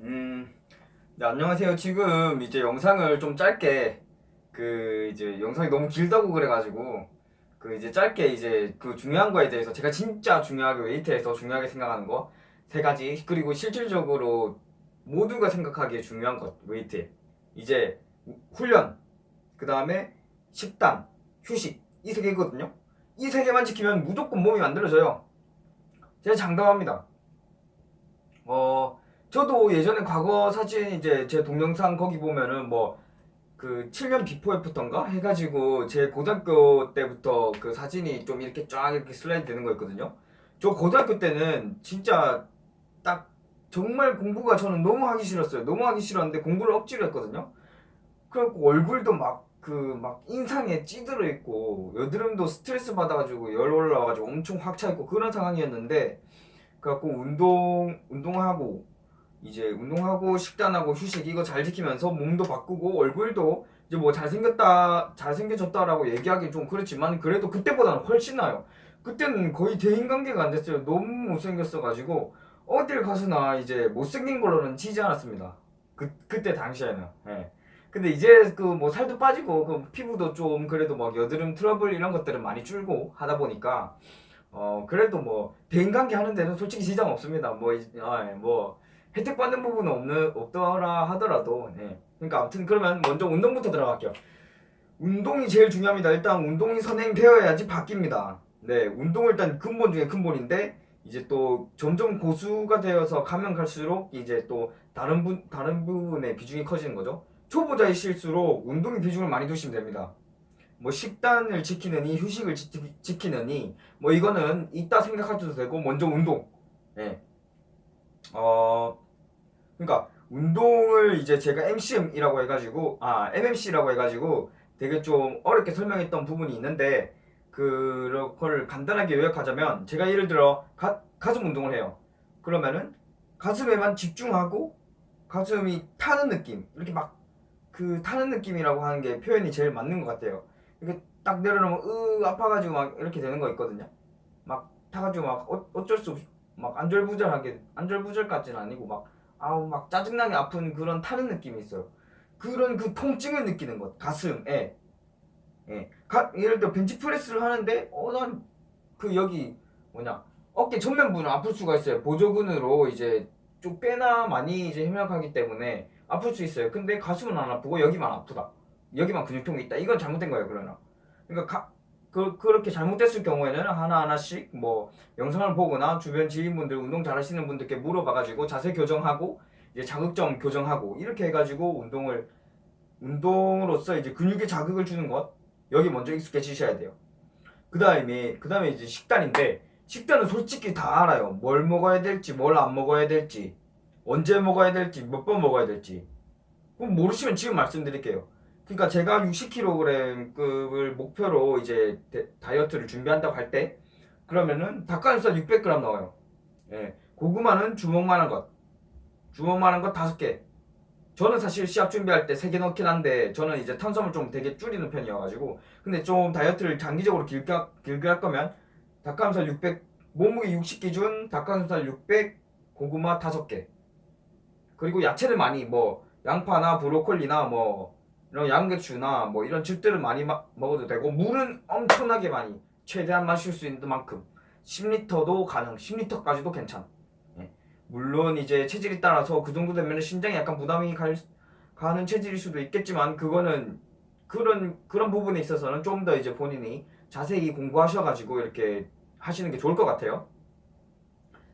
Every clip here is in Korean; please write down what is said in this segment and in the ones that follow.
음, 네, 안녕하세요. 지금 이제 영상을 좀 짧게 그 이제 영상이 너무 길다고 그래가지고 그 이제 짧게 이제 그 중요한 거에 대해서 제가 진짜 중요하게 웨이트에서 중요하게 생각하는 거 세 가지 그리고 실질적으로 모두가 생각하기에 중요한 것 웨이트 이제 훈련 그 다음에 식단 휴식 이 세 개거든요. 이 세 개만 지키면 무조건 몸이 만들어져요. 제가 장담합니다. 어. 저도 예전에 과거 사진 이제 제 동영상 거기 보면은 뭐 그 7년 비포 애프터인가 해가지고 제 고등학교 때부터 그 사진이 좀 이렇게 쫙 이렇게 슬라이드 되는 거 있거든요. 저 고등학교 때는 진짜 딱 정말 공부가 저는 너무 하기 싫었어요. 너무 하기 싫었는데 공부를 억지로 했거든요. 그래갖고 얼굴도 막 그막 인상에 찌들어 있고 여드름도 스트레스 받아가지고 열 올라와가지고 엄청 확 차 있고 그런 상황이었는데 그래갖고 운동 운동하고 이제 운동하고 식단하고 휴식 이거 잘 지키면서 몸도 바꾸고 얼굴도 이제 뭐 잘생겼다 잘생겨졌다라고 얘기하기 좀 그렇지만 그래도 그때보다는 훨씬 나요. 그때는 거의 대인관계가 안 됐어요. 너무 못생겼어가지고 어딜 가서나 이제 못생긴 걸로는 치지 않았습니다. 그 그때 당시에는. 예. 근데 이제 그 뭐 살도 빠지고 그 피부도 좀 그래도 막 여드름 트러블 이런 것들은 많이 줄고 하다 보니까 어 그래도 뭐 대인관계 하는 데는 솔직히 지장 없습니다. 뭐, 이- 아, 예, 뭐 혜택 받는 부분은 없는 없더라 하더라도 네. 그러니까 아무튼 그러면 먼저 운동부터 들어갈게요. 운동이 제일 중요합니다. 일단 운동이 선행되어야지 바뀝니다. 네, 운동은 일단 근본 중에 근본인데 이제 또 점점 고수가 되어서 가면 갈수록 이제 또 다른 분 다른 부분의 비중이 커지는 거죠. 초보자의 실수로 운동의 비중을 많이 두시면 됩니다. 뭐 식단을 지키느니 휴식을 지, 지키느니 뭐 이거는 이따 생각하셔도 되고 먼저 운동. 예. 어 그러니까 운동을 이제 제가 MCM이라고 해가지고 아 MMC라고 해가지고 되게 좀 어렵게 설명했던 부분이 있는데 그걸 간단하게 요약하자면 제가 예를 들어 가, 가슴 운동을 해요. 그러면은 가슴에만 집중하고 가슴이 타는 느낌 이렇게 막 그 타는 느낌이라고 하는 게 표현이 제일 맞는 것 같아요. 이렇게 딱 내려놓으면 으 아파가지고 막 이렇게 되는 거 있거든요. 막 타가지고 막 어, 어쩔 수 없이 막 안절부절하게 안절부절 까지는 아니고 막 아우 막 짜증나게 아픈 그런 타는 느낌이 있어요. 그런 그 통증을 느끼는 것 가슴에 예. 가, 예를 들어 벤치프레스를 하는데 어 난 그 여기 뭐냐 어깨 전면부는 아플 수가 있어요. 보조근으로 이제 좀 꽤나 많이 이제 협력하기 때문에 아플 수 있어요. 근데 가슴은 안 아프고 여기만 아프다. 여기만 근육통이 있다. 이건 잘못된 거예요. 그러나 그러니까 가, 그, 그렇게 잘못됐을 경우에는 하나하나씩 뭐 영상을 보거나 주변 지인분들 운동 잘하시는 분들께 물어봐가지고 자세 교정하고 이제 자극점 교정하고 이렇게 해가지고 운동을 운동으로서 이제 근육에 자극을 주는 것 여기 먼저 익숙해지셔야 돼요. 그 다음에 그 다음에 이제 식단인데 식단은 솔직히 다 알아요. 뭘 먹어야 될지 뭘 안 먹어야 될지 언제 먹어야 될지 몇 번 먹어야 될지 그럼 모르시면 지금 말씀드릴게요. 그러니까 제가 60kg급을 목표로 이제 데- 다이어트를 준비한다고 할 때 그러면은 닭가슴살 600g 나와요. 예. 고구마는 주먹만한 것. 주먹만한 것 다섯 개. 저는 사실 시합 준비할 때세개 넣긴 한데 저는 이제 탄수화물 좀 되게 줄이는 편이어 가지고 근데 좀 다이어트를 장기적으로 길게, 하- 길게 할 거면 닭가슴살 600 몸무게 60 기준 닭가슴살 600 고구마 다섯 개 그리고 야채를 많이 뭐 양파나 브로콜리나 뭐 이런 양배추나 뭐 이런 즙들을 많이 마- 먹어도 되고 물은 엄청나게 많이 최대한 마실 수 있는 만큼 10리터도 가능 10리터까지도 괜찮아 예. 물론 이제 체질에 따라서 그 정도 되면 신장에 약간 부담이 갈, 가는 체질일 수도 있겠지만 그거는 그런 그런 부분에 있어서는 좀 더 이제 본인이 자세히 공부하셔가지고 이렇게 하시는 게 좋을 것 같아요.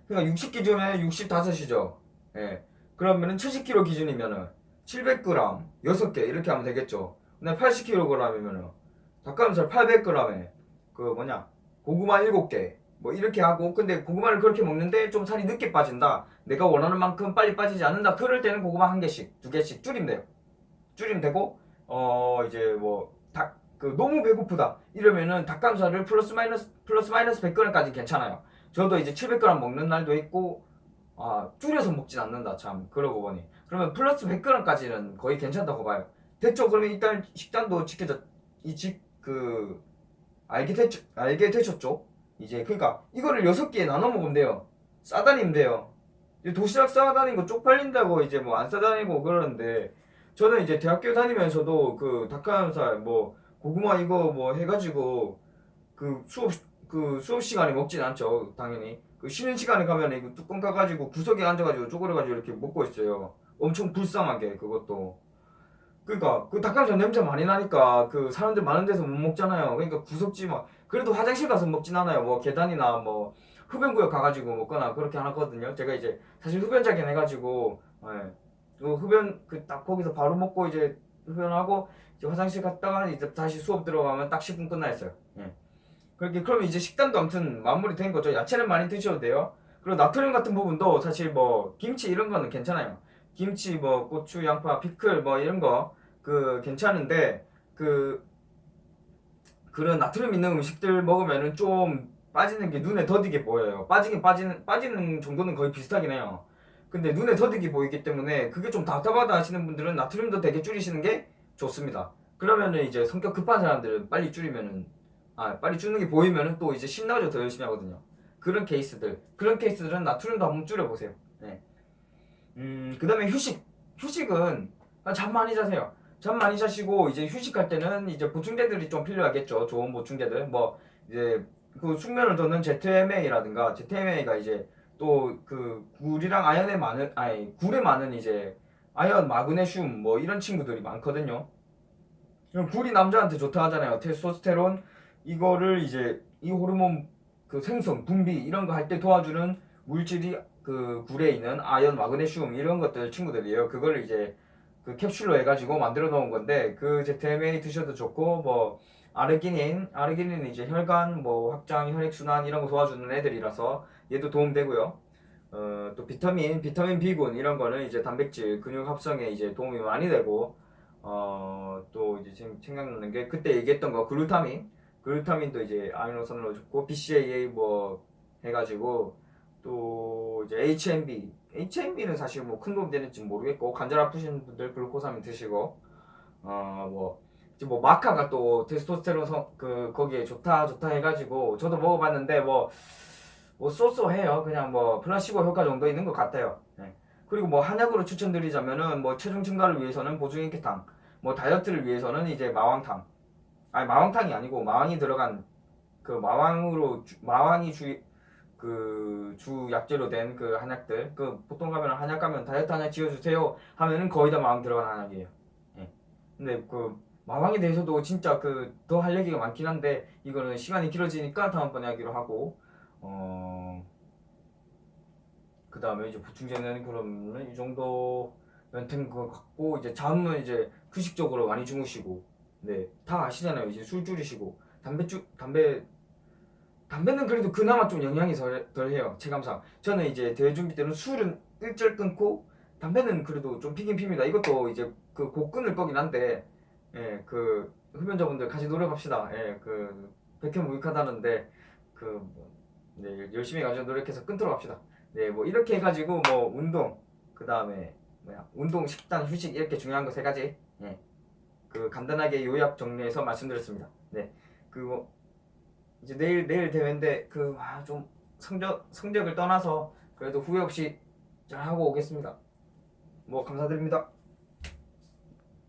그러니까 60 기준에 65이죠. 예. 그러면은 70kg 기준이면은 700g 6개 이렇게 하면 되겠죠. 근데 80kg이면은 닭가슴살 800g에 그 뭐냐 고구마 7개 뭐 이렇게 하고 근데 고구마를 그렇게 먹는데 좀 살이 늦게 빠진다. 내가 원하는 만큼 빨리 빠지지 않는다. 그럴 때는 고구마 한 개씩, 두 개씩 줄이면 돼요. 줄이면 되고 어 이제 뭐닭 그 너무 배고프다 이러면은 닭가슴살을 플러스 마이너스 플러스 마이너스 100g까지 괜찮아요. 저도 이제 700g 먹는 날도 있고 아 줄여서 먹진 않는다 참 그러고 보니 그러면 플러스 100g까지는 거의 괜찮다고 봐요. 됐죠? 그러면 일단 식단도 지켜져 이집그 알게 됐 알게 되셨죠? 이제 그러니까 이거를 여섯 개에 나눠 먹으면 돼요. 싸다니면 돼요. 도시락 싸다니고 쪽팔린다고 이제 뭐 안 싸다니고 그러는데 저는 이제 대학교 다니면서도 그 닭가슴살 뭐 고구마 이거 뭐 해가지고 그 수업 그 수업 시간에 먹진 않죠 당연히 그 쉬는 시간에 가면 이거 뚜껑 까가지고 구석에 앉아가지고 쪼그려가지고 이렇게 먹고 있어요 엄청 불쌍하게 그것도 그러니까 그 닭가슴살 냄새 많이 나니까 그 사람들 많은 데서 못 먹잖아요 그러니까 구석지 막 그래도 화장실 가서 먹진 않아요 뭐 계단이나 뭐 흡연구역 가가지고 먹거나 그렇게 안 하거든요 제가 이제 사실 흡연자긴 해가지고 예. 그 흡연 그 딱 거기서 바로 먹고 이제 흡연하고 이제 화장실 갔다가 이제 다시 수업 들어가면 딱 10분 끝나 있어요. 예. 그렇게 그러면 이제 식단도 아무튼 마무리 된 거죠. 야채는 많이 드셔도 돼요. 그리고 나트륨 같은 부분도 사실 뭐 김치 이런 거는 괜찮아요. 김치 뭐 고추, 양파, 피클 뭐 이런 거 그 괜찮은데 그 그런 나트륨 있는 음식들 먹으면은 좀 빠지는 게 눈에 더디게 보여요. 빠지긴 빠지는 빠지는 정도는 거의 비슷하긴 해요. 근데 눈에 더디게 보이기 때문에 그게 좀 답답하다 하시는 분들은 나트륨도 되게 줄이시는 게 좋습니다. 그러면은 이제 성격 급한 사람들은 빨리 줄이면은 아 빨리 줄는 게 보이면은 또 이제 신나가지고 더 열심히 하거든요. 그런 케이스들 그런 케이스들은 나트륨도 한번 줄여보세요. 네. 음 그 다음에 휴식 휴식은 아, 잠 많이 자세요. 잠 많이 자시고 이제 휴식할 때는 이제 보충제들이 좀 필요하겠죠. 좋은 보충제들 뭐 이제 그 숙면을 돋는 ZMA라든가 ZMA가 이제 또 그 굴이랑 아연에 많은 아니 굴에 많은 이제 아연, 마그네슘 뭐 이런 친구들이 많거든요. 굴이 남자한테 좋다 하잖아요. 테스토스테론 이거를 이제 이 호르몬 그 생성, 분비 이런 거 할 때 도와주는 물질이 그 굴에 있는 아연, 마그네슘 이런 것들 친구들이에요. 그걸 이제 그 캡슐로 해가지고 만들어 놓은 건데 그 ZMA 드셔도 좋고 뭐 아르기닌, 아르기닌은 이제 혈관 뭐 확장, 혈액 순환 이런 거 도와주는 애들이라서 얘도 도움되고요. 어, 또 비타민, 비타민 B군 이런 거는 이제 단백질, 근육 합성에 이제 도움이 많이 되고 어, 또 이제 지금 생각나는 게 그때 얘기했던 거 글루타민, 글루타민도 이제 아미노산으로 좋고 BCAA 뭐 해가지고 또 이제 HMB, HMB는 사실 뭐 큰 도움 되는지 모르겠고 관절 아프신 분들 글루코사민 드시고 어뭐 이제 뭐 마카가 또 테스토스테론 성, 그 거기에 좋다 좋다 해가지고 저도 먹어봤는데 뭐뭐 쏘쏘해요. 그냥 뭐 플라시보 효과 정도 있는 것 같아요. 네. 그리고 뭐 한약으로 추천드리자면은 뭐 체중 증가를 위해서는 보중인계탕, 뭐 다이어트를 위해서는 이제 마왕탕. 아니 마왕탕이 아니고 마왕이 들어간 그 마왕으로 주- 마왕이 주 그 주 약재로 된 그 한약들 그 보통 가면 한약 가면 다이어트 한약 지어주세요 하면은 거의 다 마왕 들어간 한약이에요. 예. 근데 그 마왕에 대해서도 진짜 그 더 할 얘기가 많긴 한데 이거는 시간이 길어지니까 다음번에 하기로 하고 어, 그 다음에 이제 보충제는 그러면은 이 정도 멘트는 그거 같고 이제 잠은 이제 규칙적으로 많이 주무시고 네 다 아시잖아요 이제 술 줄이시고 담배 주 담배 담배는 그래도 그나마 좀 영향이 덜, 덜해요 체감상 저는 이제 대회 준비 때는 술은 일절 끊고 담배는 그래도 좀 피긴 핍니다 이것도 이제 그 곧 끊을 거긴 한데 예그 흡연자분들 같이 노력합시다 예그 백현 무익하다는데 그 네, 열심히 가지고 노력해서 끊도록 합시다. 네, 뭐 이렇게 해가지고 뭐 운동, 그 다음에 뭐야 운동, 식단, 휴식 이렇게 중요한 거 세 가지. 네, 그 간단하게 요약 정리해서 말씀드렸습니다. 네, 그거 이제 내일 내일 대회인데 그 좀 성적 성적을 떠나서 그래도 후회 없이 잘 하고 오겠습니다. 뭐 감사드립니다.